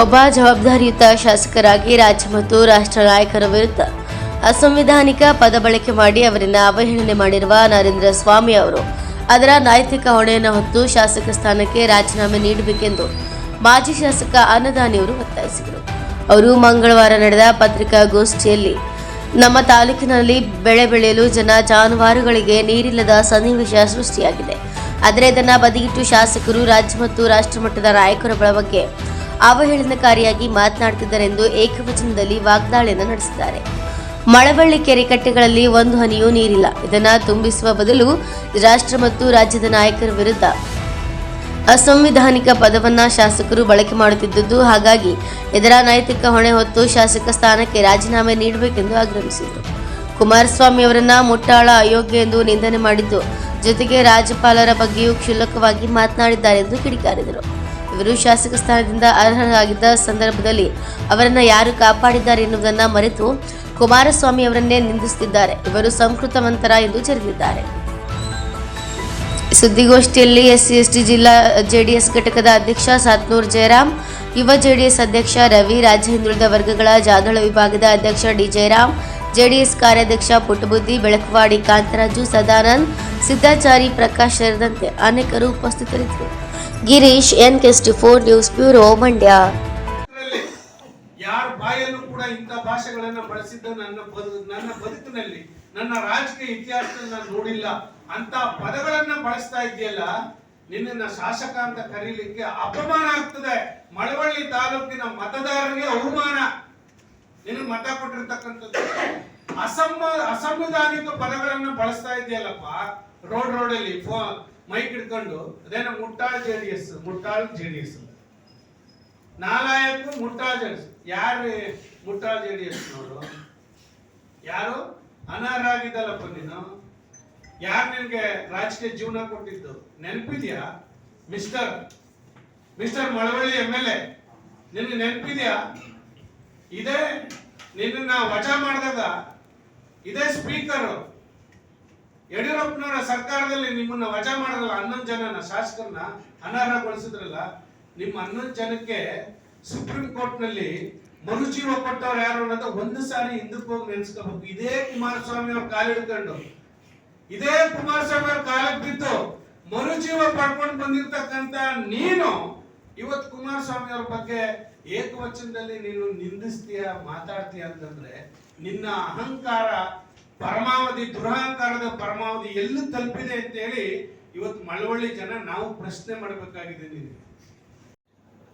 ಒಬ್ಬ ಜವಾಬ್ದಾರಿಯುತ ಶಾಸಕರಾಗಿ ರಾಜ್ಯ ಮತ್ತು ರಾಷ್ಟ್ರ ನಾಯಕರ ವಿರುದ್ಧ ಅಸಂವಿಧಾನಿಕ ಪದ ಬಳಕೆ ಮಾಡಿ ಅವರಿಂದ ಅವಹೇಳನೆ ಮಾಡಿರುವ ನರೇಂದ್ರ ಸ್ವಾಮಿ ಅವರು. ಅದರ ನೈತಿಕ ಹೊಣೆಯನ್ನು ಹೊತ್ತು ಶಾಸಕ ಸ್ಥಾನಕ್ಕೆ ರಾಜೀನಾಮೆ ನೀಡಬೇಕೆಂದು ಮಾಜಿ ಶಾಸಕ ಅನ್ನದಾನಿಯವರು ಒತ್ತಾಯಿಸಿದರು. ಅವರು ಮಂಗಳವಾರ ನಡೆದ ಪತ್ರಿಕಾಗೋಷ್ಠಿಯಲ್ಲಿ, ನಮ್ಮ ತಾಲೂಕಿನಲ್ಲಿ ಬೆಳೆ ಬೆಳೆಯಲು ಜನ ಜಾನುವಾರುಗಳಿಗೆ ನೀರಿಲ್ಲದ ಸನ್ನಿವೇಶ ಸೃಷ್ಟಿಯಾಗಿದೆ. ಆದರೆ ಇದನ್ನು ಬದಿಗಿಟ್ಟು ಶಾಸಕರು ರಾಜ್ಯ ಮತ್ತು ರಾಷ್ಟ್ರಮಟ್ಟದ ನಾಯಕರ ಬಗ್ಗೆ ಅವಹೇಳನಕಾರಿಯಾಗಿ ಮಾತನಾಡುತ್ತಿದ್ದರೆಂದು ಏಕವಚನದಲ್ಲಿ ವಾಗ್ದಾಳಿಯನ್ನು ನಡೆಸಿದ್ದಾರೆ. ಮಳವಳ್ಳಿ ಕೆರೆ ಕಟ್ಟೆಗಳಲ್ಲಿ ಒಂದು ಹನಿಯೂ ನೀರಿಲ್ಲ. ಇದನ್ನು ತುಂಬಿಸುವ ಬದಲು ರಾಷ್ಟ್ರ ಮತ್ತು ರಾಜ್ಯದ ನಾಯಕರ ವಿರುದ್ಧ ಅಸಂವಿಧಾನಿಕ ಪದವನ್ನ ಶಾಸಕರು ಬಳಕೆ ಮಾಡುತ್ತಿದ್ದುದು. ಹಾಗಾಗಿ ಇದರ ನೈತಿಕ ಹೊಣೆ ಹೊತ್ತು ಶಾಸಕ ಸ್ಥಾನಕ್ಕೆ ರಾಜೀನಾಮೆ ನೀಡಬೇಕೆಂದು ಆಗ್ರಹಿಸಿದರು. ಕುಮಾರಸ್ವಾಮಿ ಅವರನ್ನ ಮುಟ್ಟಾಳ ಅಯೋಗ್ಯ ಎಂದು ನಿಂದನೆ ಮಾಡಿದ್ದು, ಜೊತೆಗೆ ರಾಜ್ಯಪಾಲರ ಬಗ್ಗೆಯೂ ಕ್ಷುಲ್ಲಕವಾಗಿ ಮಾತನಾಡಿದ್ದಾರೆ ಎಂದು ಕಿಡಿಕಾರಿದರು. ಇವರು ಶಾಸಕ ಸ್ಥಾನದಿಂದ ಅರ್ಹರಾಗಿದ್ದ ಸಂದರ್ಭದಲ್ಲಿ ಅವರನ್ನು ಯಾರು ಕಾಪಾಡಿದ್ದಾರೆ ಎನ್ನುವುದನ್ನು ಮರೆತು ಕುಮಾರಸ್ವಾಮಿ ಅವರನ್ನೇ ನಿಂದಿಸುತ್ತಿದ್ದಾರೆ. ಇವರು ಸಂಸ್ಕೃತವಂತರ ಎಂದು ಜರಿದಿದ್ದಾರೆ. ಸುದ್ದಿಗೋಷ್ಠಿಯಲ್ಲಿ ಎಸ್ಸಿ, ಎಸ್ಟಿ ಜಿಲ್ಲಾ ಜೆಡಿಎಸ್ ಘಟಕದ ಅಧ್ಯಕ್ಷ ಸಾತ್ನೂರ್ ಜಯರಾಮ್, ಯುವ ಜೆಡಿಎಸ್ ಅಧ್ಯಕ್ಷ ರವಿ ರಾಜ್ಯ ಹಿಂದುಳಿದ ವರ್ಗಗಳ ಜಾದಳ ವಿಭಾಗದ ಅಧ್ಯಕ್ಷ ಡಿ ಜಯರಾಮ್, ಜೆಡಿಎಸ್ ಕಾರ್ಯಾಧ್ಯಕ್ಷ ಪುಟ್ಟಬುದ್ದಿ, ಬೆಳಕವಾಡಿ ಕಾಂತರಾಜು, ಸದಾನಂದ್ ಸಿದ್ದಾಚಾರಿ ಪ್ರಕಾಶ್ ಸೇರಿದಂತೆ ಅನೇಕರು ಉಪಸ್ಥಿತರಿದ್ದರು. ಗಿರೀಶ್, ಎನ್ ಕೆಸ್ಟಿ ಫೋರ್ ನ್ಯೂಸ್ ಬ್ಯೂರೋ, ಮಂಡ್ಯ. ಯಾರ ಬಾಯಲ್ಲೂ ಕೂಡ ಇಂಥ ಭಾಷೆಗಳನ್ನು ಬಳಸಿದ್ದ ನನ್ನ ನನ್ನ ಬದುಕಿನಲ್ಲಿ, ನನ್ನ ರಾಜಕೀಯ ಇತಿಹಾಸದಲ್ಲಿ ನೋಡಿಲ್ಲ. ಅಂತ ಪದಗಳನ್ನ ಬಳಸ್ತಾ ಇದೆಯಲ್ಲ ನಿನ್ನ ಶಾಸಕ ಅಂತ ಕರೀಲಿಕ್ಕೆ ಅಪಮಾನ ಆಗ್ತದೆ. ಮಳವಳ್ಳಿ ತಾಲೂಕಿನ ಮತದಾರರಿಗೆ ಅವಮಾನ. ನಿನ್ನ ಮತ ಕೊಟ್ಟಿರ್ತಕ್ಕಂಥದ್ದು. ಅಸಂವ ಅಸಂವಿಧಾನಿಕ ಪದಗಳನ್ನು ಬಳಸ್ತಾ ಇದೆಯಲ್ಲಪ್ಪ ರೋಡ್ ರೋಡಲ್ಲಿ ಫೋ ಮೈಕ್ ಹಿಡ್ಕೊಂಡು ಅದೇನೋ ಮುಟ್ಟಾಳ್ ಜೆ ಮುಟ್ಟಾಳ್ ಜೆ ಡಿ ನಾಲಾಯಕು ಮುಟ್ಟಾಳ್ ಜೆ ಯಾರು ಮುಟ್ಟಾಳ್ ಜೆ ನೋಡು ಯಾರು? ಅನರ್ಹರಾಗಿದ್ದಲ್ಲಪ್ಪ ನೀನು ಯಾರು ನಿನ್ಗೆ ರಾಜಕೀಯ ಜೀವನ ಕೊಟ್ಟಿದ್ದು? ನೆನಪಿದ್ಯಾ? Mister mister Malavalli M L A, ನಿನ್ಗೆ ನೆನಪಿದ್ಯಾ? ಇದೇ ನಿನ್ನ ವಜಾ ಮಾಡಿದಾಗ, ಇದೇ ಸ್ಪೀಕರ್ ಯಡಿಯೂರಪ್ಪನವರ ಸರ್ಕಾರದಲ್ಲಿ ನಿಮ್ಮನ್ನ ವಜಾ ಮಾಡಲ್ಲ ಹನ್ನೊಂದು ಜನನ ಶಾಸಕರನ್ನ ಅನರ್ಹಗೊಳಿಸಿದ್ರಲ್ಲ, ನಿಮ್ಮ ಹನ್ನೊಂದು ಜನಕ್ಕೆ ಸುಪ್ರೀಂ ಕೋರ್ಟ್ನಲ್ಲಿ ಮರುಜೀವ ಕೊಟ್ಟವ್ರು ಯಾರು ಅನ್ನೋದು ಒಂದು ಸಾರಿ ಹಿಂದಕ್ಕೆ ಹೋಗಿ ನೆನ್ಸ್ಕೋಬೇಕು. ಇದೇ ಕುಮಾರಸ್ವಾಮಿ ಅವ್ರ ಕಾಲಿಡ್ಕೊಂಡು ಇದೇ ಕುಮಾರಸ್ವಾಮಿ ಅವ್ರ ಕಾಲಕ್ಕೆ ಬಿದ್ದು ಮರುಜೀವ ಪಡ್ಕೊಂಡು ಬಂದಿರ್ತಕ್ಕಂತ ನೀನು, ಇವತ್ತು ಕುಮಾರಸ್ವಾಮಿ ಅವ್ರ ಬಗ್ಗೆ ಏಕವಚನದಲ್ಲಿ ನೀನು ನಿಂದಿಸ್ತೀಯ, ಮಾತಾಡ್ತೀಯ ಅಂತಂದ್ರೆ, ನಿನ್ನ ಅಹಂಕಾರ ಪರಮಾವಧಿ, ದುರಹಂಕಾರದ ಪರಮಾವಧಿ ಎಲ್ಲಿ ತಲುಪಿದೆ ಅಂತ ಹೇಳಿ ಇವತ್ತು ಮಳವಳ್ಳಿ ಜನ ನಾವು ಪ್ರಶ್ನೆ ಮಾಡಬೇಕಾಗಿದೆ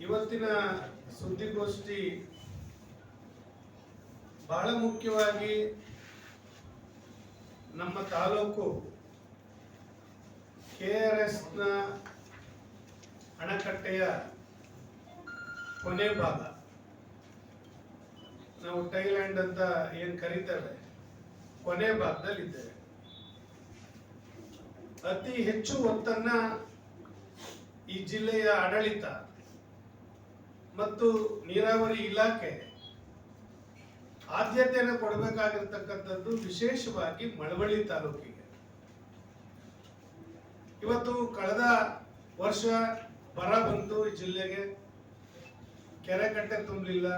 ಇವತ್ತಿನ ಸುದ್ದಿಗೋಷ್ಠಿ ಬಹಳ ಮುಖ್ಯವಾಗಿ ನಮ್ಮ ತಾಲೂಕು ಕೆ ಆರ್ ಎಸ್ನ ಅಣೆಕಟ್ಟೆಯ ಕೊನೆ ಭಾಗ. ನಾವು ಟೈಲ್ಯಾಂಡ್ ಅಂತ ಏನ್ ಕರೀತೇವೆ? ಕೊನೆ ಭಾಗದಲ್ಲಿ ಇದ್ದೇವೆ ಅತಿ ಹೆಚ್ಚು ಒತ್ತನ್ನ ಈ ಜಿಲ್ಲೆಯ ಆಡಳಿತ ಮತ್ತು ನೀರಾವರಿ ಇಲಾಖೆ ಆದ್ಯತೆಯನ್ನು ಕೊಡಬೇಕಾಗಿರ್ತಕ್ಕಂಥದ್ದು ವಿಶೇಷವಾಗಿ ಮಳವಳ್ಳಿ ತಾಲೂಕಿಗೆ. ಇವತ್ತು ಕಳೆದ ವರ್ಷ ಬರ ಬಂತು ಈ ಜಿಲ್ಲೆಗೆ. ಕೆರೆ ಕಟ್ಟೆ ತುಂಬಲಿಲ್ಲ.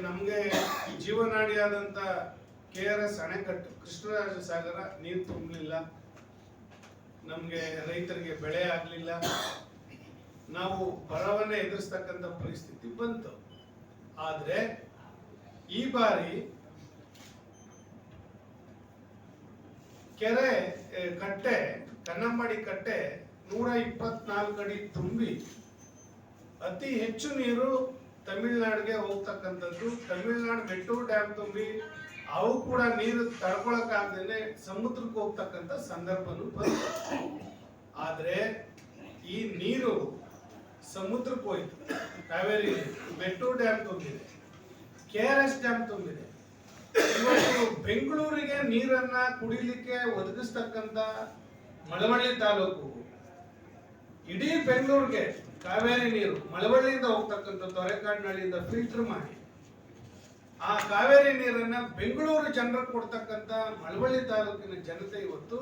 ನಮಗೆ ಜೀವನಾಡಿಯಾದಂಥ ಕೆ ಆರ್ ಎಸ್ ಅಣೆಕಟ್ಟು, ಕೃಷ್ಣರಾಜ ಸಾಗರ ನೀರು ತುಂಬಲಿಲ್ಲ. ನಮಗೆ ರೈತರಿಗೆ ಬೆಳೆ ಆಗಲಿಲ್ಲ. ನಾವು ಬರವನ್ನೇ ಎದುರಿಸ್ತಕ್ಕಂಥ ಪರಿಸ್ಥಿತಿ ಬಂತು. ಆದರೆ ಈ ಬಾರಿ ಕೆರೆ ಕಟ್ಟೆ, ಕನ್ನಂಬಾಡಿ ಕಟ್ಟೆ ನೂರ ಇಪ್ಪತ್ನಾಲ್ಕು ಅಡಿ ತುಂಬಿ ಅತಿ ಹೆಚ್ಚು ನೀರು ತಮಿಳುನಾಡಿಗೆ ಹೋಗ್ತಕ್ಕಂಥದ್ದು. ತಮಿಳುನಾಡು ಮೆಟ್ಟೂರು ಡ್ಯಾಮ್ ತುಂಬಿ ಅವು ಕೂಡ ನೀರು ತಡ್ಕೊಳಕ್ಕಾಗ್ದೇನೆ ಸಮುದ್ರಕ್ಕೆ ಹೋಗ್ತಕ್ಕಂಥ ಸಂದರ್ಭನೂ ಬಂತು. ಆದ್ರೆ ಈ ನೀರು ಸಮುದ್ರಕ್ಕೆ ಹೋಯ್ತು. ಕಾವೇರಿ ಮೆಟ್ಟೂರು ಡ್ಯಾಮ್ ತುಂಬಿದೆ, ಕೆ ಆರ್ ಎಸ್ ಡ್ಯಾಮ್ ತುಂಬಿದೆ. ಇವತ್ತು ಬೆಂಗಳೂರಿಗೆ ನೀರನ್ನ ಕುಡಿಲಿಕ್ಕೆ ಒದಗಿಸ್ತಕ್ಕಂಥ ಮಳವಳ್ಳಿ ತಾಲೂಕು, ಇಡೀ ಬೆಂಗಳೂರಿಗೆ ಕಾವೇರಿ ನೀರು ಮಳವಳ್ಳಿಯಿಂದ ಹೋಗ್ತಕ್ಕಂಥ ತೊರೆಕಾಡಿನಹಳ್ಳಿಯಿಂದ ಫಿಲ್ಟರ್ ಮಾಡಿ ಆ ಕಾವೇರಿ ನೀರನ್ನ ಬೆಂಗಳೂರು ಜನರಿಗೆ ಕೊಡ್ತಕ್ಕಂಥ ಮಳವಳ್ಳಿ ತಾಲೂಕಿನ ಜನತೆ ಇವತ್ತು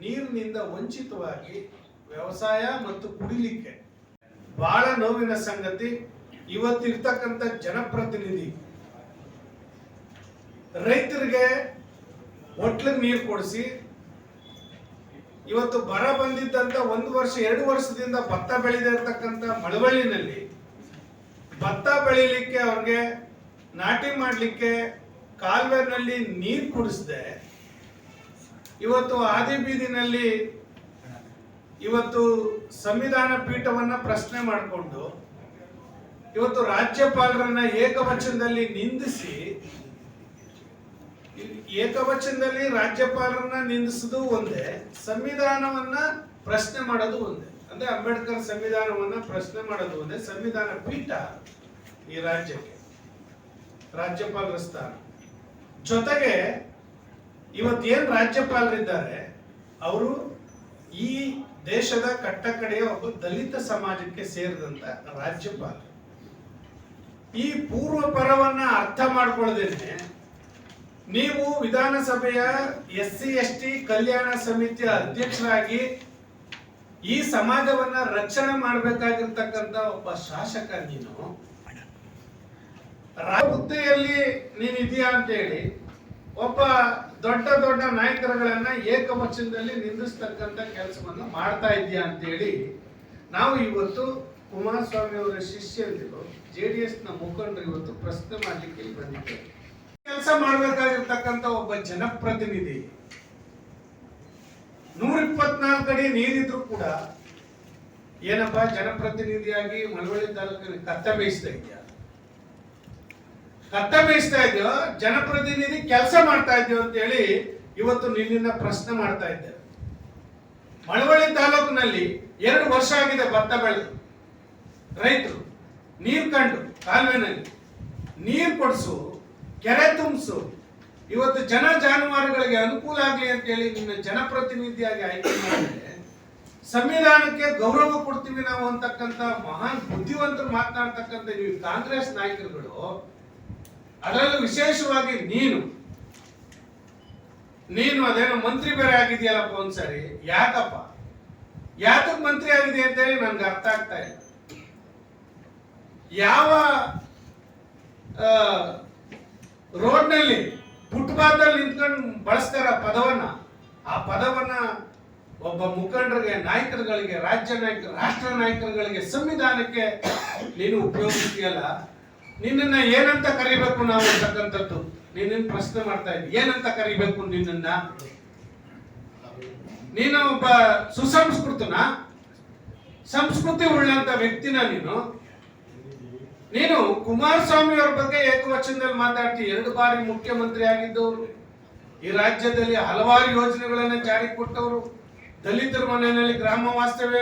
ನೀರಿನಿಂದ ವಂಚಿತವಾಗಿ ವ್ಯವಸಾಯ ಮತ್ತು ಕುಡಿಲಿಕ್ಕೆ ಬಹಳ ನೋವಿನ ಸಂಗತಿ. ಇವತ್ತಿರ್ತಕ್ಕಂಥ ಜನಪ್ರತಿನಿಧಿ ರೈತರಿಗೆ ಒಟ್ಲಿಗೆ ನೀರು ಕೊಡಿಸಿ. ಇವತ್ತು ಬರ ಬಂದಿದ್ದಂತ ಒಂದು ವರ್ಷ, ಎರಡು ವರ್ಷದಿಂದ ಭತ್ತ ಬೆಳೆದೇ ಇರತಕ್ಕಂತ ಮಳವಳ್ಳಿನಲ್ಲಿ ಭತ್ತ ಬೆಳೀಲಿಕ್ಕೆ ಅವ್ರಿಗೆ ನಾಟಿ ಮಾಡಲಿಕ್ಕೆ ಕಾಲುವೆನಲ್ಲಿ ನೀರು ಕುಡಿಸಿದೆ. ಇವತ್ತು ಆದಿ ಬೀದಿನಲ್ಲಿ ಇವತ್ತು ಸಂವಿಧಾನ ಪೀಠವನ್ನ ಪ್ರಶ್ನೆ ಮಾಡಿಕೊಂಡು, ಇವತ್ತು ರಾಜ್ಯಪಾಲರನ್ನ ಏಕವಚನದಲ್ಲಿ ನಿಂದಿಸಿ, ಏಕವಚನದಲ್ಲಿ ರಾಜ್ಯಪಾಲರನ್ನ ನಿಂದಿಸೋದು ಒಂದೇ, ಸಂವಿಧಾನವನ್ನ ಪ್ರಶ್ನೆ ಮಾಡೋದು ಒಂದೇ. ಅಂದ್ರೆ ಅಂಬೇಡ್ಕರ್ ಸಂವಿಧಾನವನ್ನ ಪ್ರಶ್ನೆ ಮಾಡೋದು ಒಂದೇ, ಸಂವಿಧಾನ ಪೀಠ ಈ ರಾಜ್ಯಕ್ಕೆ. ರಾಜ್ಯಪಾಲರ ಸ್ಥಾನ ಜೊತೆಗೆ ಇವತ್ತೇನ್ ರಾಜ್ಯಪಾಲರಿದ್ದಾರೆ, ಅವರು ಈ ದೇಶದ ಕಟ್ಟಕಡೆಯ ಒಬ್ಬ ದಲಿತ ಸಮಾಜಕ್ಕೆ ಸೇರಿದಂತ ರಾಜ್ಯಪಾಲ ಈ ಪೂರ್ವ ಪರವನ್ನ ಅರ್ಥ ಮಾಡ್ಕೊಳ್ಳದೇನೆ ನೀವು ವಿಧಾನಸಭೆಯ ಎಸ್ ಸಿ ಎಸ್ ಟಿ ಕಲ್ಯಾಣ ಸಮಿತಿಯ ಅಧ್ಯಕ್ಷರಾಗಿ ಈ ಸಮಾಜವನ್ನ ರಕ್ಷಣೆ ಮಾಡಬೇಕಾಗಿರ್ತಕ್ಕಂತ ಒಬ್ಬ ಶಾಸಕ ನೀನು ಹುದ್ದೆಯಲ್ಲಿ ನೀನ್ ಅಂತ ಹೇಳಿ ಒಬ್ಬ ದೊಡ್ಡ ದೊಡ್ಡ ನಾಯಕರುಗಳನ್ನ ಏಕವಚನದಲ್ಲಿ ನಿಂದಿಸ್ತಕ್ಕಂತ ಕೆಲಸವನ್ನು ಮಾಡ್ತಾ ಇದೀಯಾ ಅಂತ ಹೇಳಿ ನಾವು ಇವತ್ತು ಕುಮಾರಸ್ವಾಮಿ ಅವರ ಶಿಷ್ಯರಿಗೂ ಜೆ ಡಿ ನ ಮುಖಂಡರು ಇವತ್ತು ಪ್ರಶ್ನೆ ಮಾಡ್ಲಿಕ್ಕೆ ಬಂದಿದ್ದೇವೆ. ಕೆಲಸ ಮಾಡಬೇಕಾಗಿರ್ತಕ್ಕಂತ ಒಬ್ಬ ಜನಪ್ರತಿನಿಧಿ ನೂರ ಇಪ್ಪತ್ನಾಲ್ಕು ಅಡಿ ನೀರಿದ್ರು ಕೂಡ ಏನಪ್ಪಾ ಜನಪ್ರತಿನಿಧಿಯಾಗಿ ಮಳವಳ್ಳಿ ತಾಲೂಕಿನ ಕರ್ತವ್ಯ ಇಸ್ತಾ ಇದೆಯಾ? ಬೇಯಿಸ್ತಾ ಇದೆಯೋ, ಜನಪ್ರತಿನಿಧಿ ಕೆಲಸ ಮಾಡ್ತಾ ಇದೆಯೋ ಅಂತ ಹೇಳಿ ಇವತ್ತು ನಿನ್ನ ಪ್ರಶ್ನೆ ಮಾಡ್ತಾ ಇದ್ದೆ. ಮಳವಳ್ಳಿ ತಾಲೂಕಿನಲ್ಲಿ ಎರಡು ವರ್ಷ ಆಗಿದೆ ಭತ್ತ ಬೆಳೆದು. ರೈತರು, ನೀರು ಕಂಡು ಕಾಲುವೆನಲ್ಲಿ ನೀರು ಕೊಡಿಸು, ಕೆರೆ ತುಂಬಿಸು, ಇವತ್ತು ಜನ ಜಾನುವಾರುಗಳಿಗೆ ಅನುಕೂಲ ಆಗಲಿ ಅಂತ ಹೇಳಿ ನಿನ್ನ ಜನಪ್ರತಿನಿಧಿಯಾಗಿ ಆಯ್ಕೆ ಮಾಡಿದ್ರೆ ಸಂವಿಧಾನಕ್ಕೆ ಗೌರವ ಕೊಡ್ತೀವಿ ನಾವು ಅಂತಕ್ಕಂಥ ಮಹಾನ್ ಬುದ್ಧಿವಂತರು ಮಾತನಾಡ್ತಕ್ಕಂಥ ನೀವು ಕಾಂಗ್ರೆಸ್ ನಾಯಕರುಗಳು ಅದರಲ್ಲೂ ವಿಶೇಷವಾಗಿ ನೀನು. ನೀನು ಅದೇನೋ ಮಂತ್ರಿ ಬೇರೆ ಆಗಿದೆಯಲ್ಲಪ್ಪ ಒಂದ್ಸರಿ. ಯಾಕಪ್ಪ? ಯಾತಕ್ ಮಂತ್ರಿ ಆಗಿದೆ ಅಂತ ಹೇಳಿ ನನ್ಗೆ ಅರ್ಥ ಆಗ್ತಾ ಇಲ್ಲ. ಯಾವ ರೋಡ್ನಲ್ಲಿ ಫುಟ್ಪಾತಲ್ಲಿ ನಿಂತ್ಕೊಂಡು ಬಳಸ್ತಾರ ಪದವನ್ನ, ಆ ಪದವನ್ನ ಒಬ್ಬ ಮುಖಂಡರಿಗೆ, ನಾಯಕರುಗಳಿಗೆ, ರಾಜ್ಯ ನಾಯಕರು ರಾಷ್ಟ್ರ ನಾಯಕರುಗಳಿಗೆ ಸಂವಿಧಾನಕ್ಕೆ ನೀನು ಉಪಯೋಗಿಸ್ತೀಯಲ್ಲ ನಿನ್ನನ್ನ ಏನಂತ ಕರಿಬೇಕು ನಾವು ಅಂತಕ್ಕಂಥದ್ದು. ನಿನ್ನ ಪ್ರಶ್ನೆ ಮಾಡ್ತಾ ಇದ್ದೀನಿ ಏನಂತ ಕರಿಬೇಕು ನಿನ್ನನ್ನ? ನೀನು ಒಬ್ಬ ಸುಸಂಸ್ಕೃತನ? ಸಂಸ್ಕೃತಿ ಉಳ್ಳಂತ ವ್ಯಕ್ತಿನ ನೀನು? ನೀನು ಕುಮಾರಸ್ವಾಮಿ ಅವ್ರ ಬಗ್ಗೆ ಏಕವಚನದಲ್ಲಿ ಮಾತಾಡ್ತಿ. ಎರಡು ಬಾರಿ ಮುಖ್ಯಮಂತ್ರಿ ಆಗಿದ್ದವರು. ಈ ರಾಜ್ಯದಲ್ಲಿ ಹಲವಾರು ಯೋಜನೆಗಳನ್ನ ಜಾರಿಗೆ ಕೊಟ್ಟವರು. ದಲಿತರ ಮನೆಯಲ್ಲಿ ಗ್ರಾಮ ವಾಸ್ತವ್ಯ